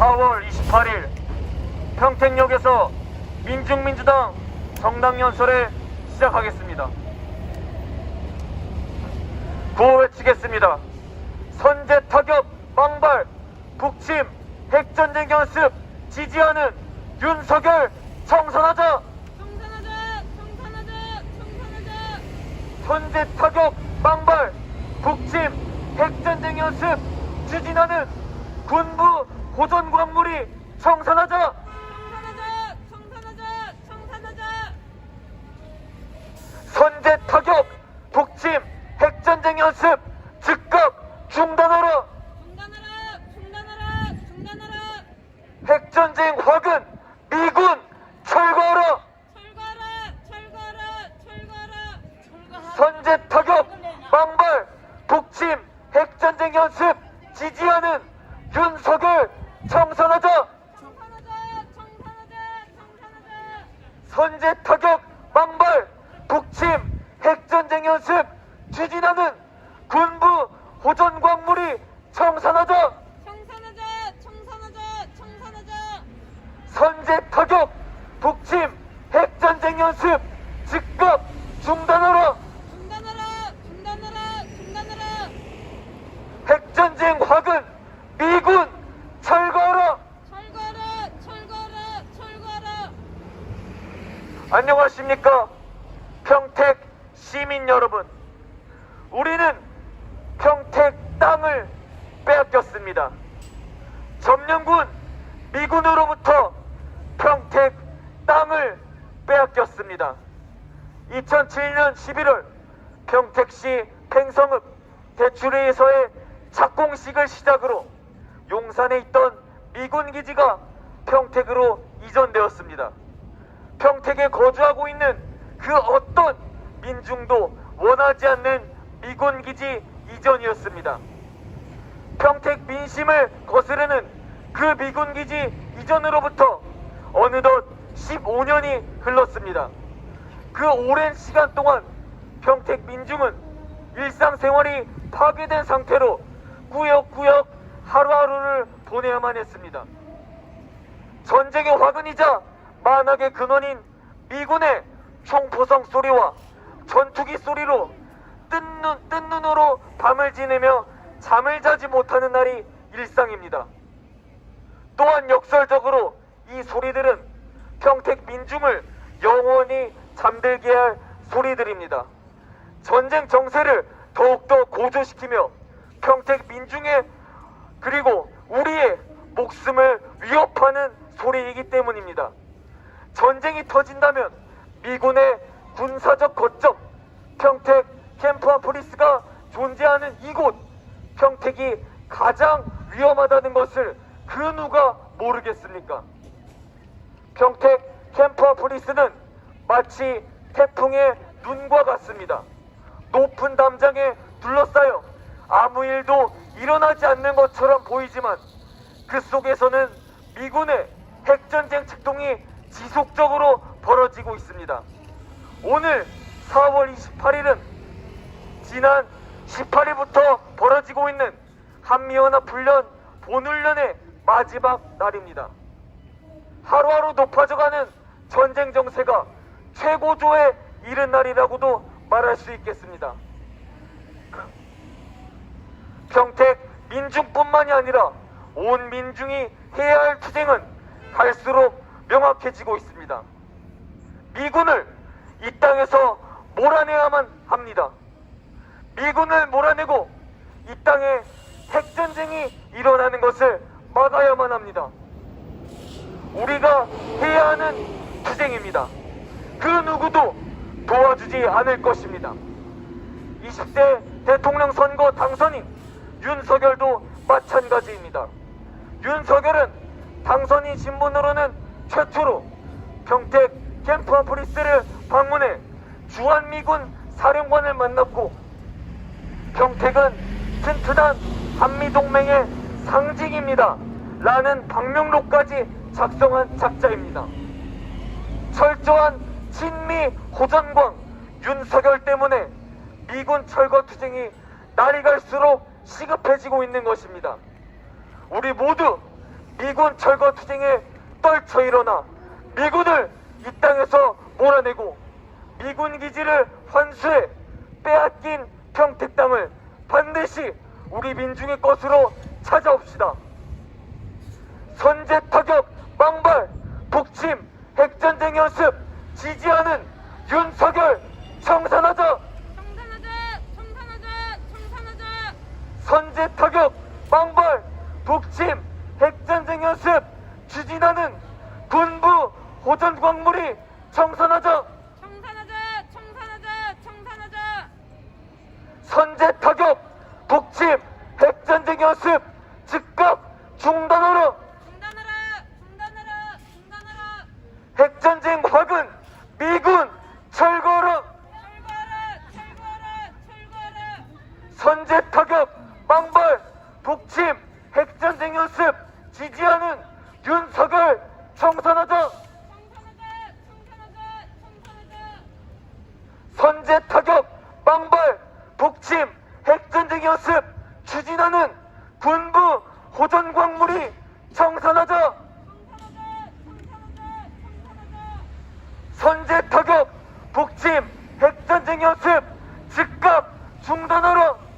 4월 28일 평택역에서 민중민주당 정당 연설을 시작하겠습니다. 구호 외치겠습니다. 선제 타격 망발 북침 핵전쟁 연습 지지하는 윤석열 청산하자 청산하자! 청산하자! 청산하자! 선제 타격 망발 북침 핵전쟁 연습 추진하는 군부 호전 광물이 청산하자 청산하자! 청산하자! 청산하자! 선제 타격 북침 핵전쟁 연습 즉각 중단하라 중단하라! 중단하라! 중단하라! 핵전쟁 화근 미군 철거하라 철거하라! 철거하라! 철거하라! 철거하라! 선제 타격 망발 북침 핵전쟁 연습 지지하는 윤석열 청산하자! 선제 타격 망발 북침 핵전쟁 연습 추진하는 군부 호전 광물이 청산하자 청산하자! 청산하자! 청산하자! 선제 타격 북침 핵전쟁 연습 즉각 중단하라 중단하라! 중단하라! 중단하라! 핵전쟁 화근 미군 철거하라 철거하라! 철거하라! 철거하라! 안녕하십니까 평택 시민 여러분 우리는 평택 땅을 빼앗겼습니다 점령군 미군으로부터 평택 땅을 빼앗겼습니다 2007년 11월 평택시 팽성읍 대추리에서의 착공식을 시작으로 용산에 있던 미군 기지가 평택으로 이전되었습니다. 평택에 거주하고 있는 그 어떤 민중도 원하지 않는 미군 기지 이전이었습니다. 평택 민심을 거스르는 그 미군 기지 이전으로부터 어느덧 15년이 흘렀습니다. 그 오랜 시간 동안 평택 민중은 일상생활이 파괴된 상태로 꾸역꾸역 하루하루를 보내야만 했습니다. 전쟁의 화근이자 만악의 근원인 미군의 총포성 소리와 전투기 소리로 뜬, 눈, 뜬 눈으로 밤을 지내며 잠을 자지 못하는 날이 일상입니다. 또한 역설적으로 이 소리들은 평택 민중을 영원히 잠들게 할 소리들입니다. 전쟁 정세를 더욱더 고조시키며 평택 민중의 그리고 우리의 목숨을 위협하는 소리이기 때문입니다. 전쟁이 터진다면 미군의 군사적 거점 평택 캠프아포리스가 존재하는 이곳 평택이 가장 위험하다는 것을 그 누가 모르겠습니까? 평택 캠프아포리스는 마치 태풍의 눈과 같습니다. 높은 담장에 둘러싸여 아무 일도 일어나지 않는 것처럼 보이지만 그 속에서는 미군의 핵전쟁 책동이 지속적으로 벌어지고 있습니다. 오늘 4월 28일은 지난 18일부터 벌어지고 있는 한미연합 훈련 본훈련의 마지막 날입니다. 하루하루 높아져가는 전쟁 정세가 최고조에 이른 날이라고도 말할 수 있겠습니다. 평택 민중뿐만이 아니라 온 민중이 해야 할 투쟁은 갈수록 명확해지고 있습니다. 미군을 이 땅에서 몰아내야만 합니다. 미군을 몰아내고 이 땅에 핵전쟁이 일어나는 것을 막아야만 합니다. 우리가 해야 하는 투쟁입니다. 그 누구도 도와주지 않을 것입니다. 20대 대통령 선거 당선인 윤석열도 마찬가지입니다. 윤석열은 당선인 신분으로는 최초로 평택 캠프 아프리스를 방문해 주한미군 사령관을 만났고 평택은 튼튼한 한미동맹의 상징입니다. 라는 방명록까지 작성한 작자입니다. 철저한 친미 호전광 윤석열 때문에 미군 철거 투쟁이 날이 갈수록 시급해지고 있는 것입니다. 우리 모두 미군 철거 투쟁에 떨쳐 일어나 미군을 이 땅에서 몰아내고 미군 기지를 환수해 빼앗긴 평택 땅을 반드시 우리 민중의 것으로 찾아옵시다. 선제 타격, 망발, 북침, 핵전쟁 연습 지지하는 윤석열 청산하자. 청산하자 청산하자 청산하자 선제 타격, 망발, 북침, 핵전쟁 연습 추진하는 군부 호전 광물이 청산하자. 청산하자 청산하자 청산하자 선제 타격, 북침, 핵전쟁 연습 즉각 중단하라. 중단하라 중단하라 중단하라 핵전쟁 확은 미군 철거하라. 철거하라 철거하라 철거하라 선제 타격, 망발, 북침, 핵전쟁 연습 지지하는 윤석열 청산하자. 선제 타격, 망발, 북침, 핵전쟁 연습 추진하는 군부 호전 광물이 청산하자 선제 타격, 북침, 핵전쟁 연습 즉각 중단하라.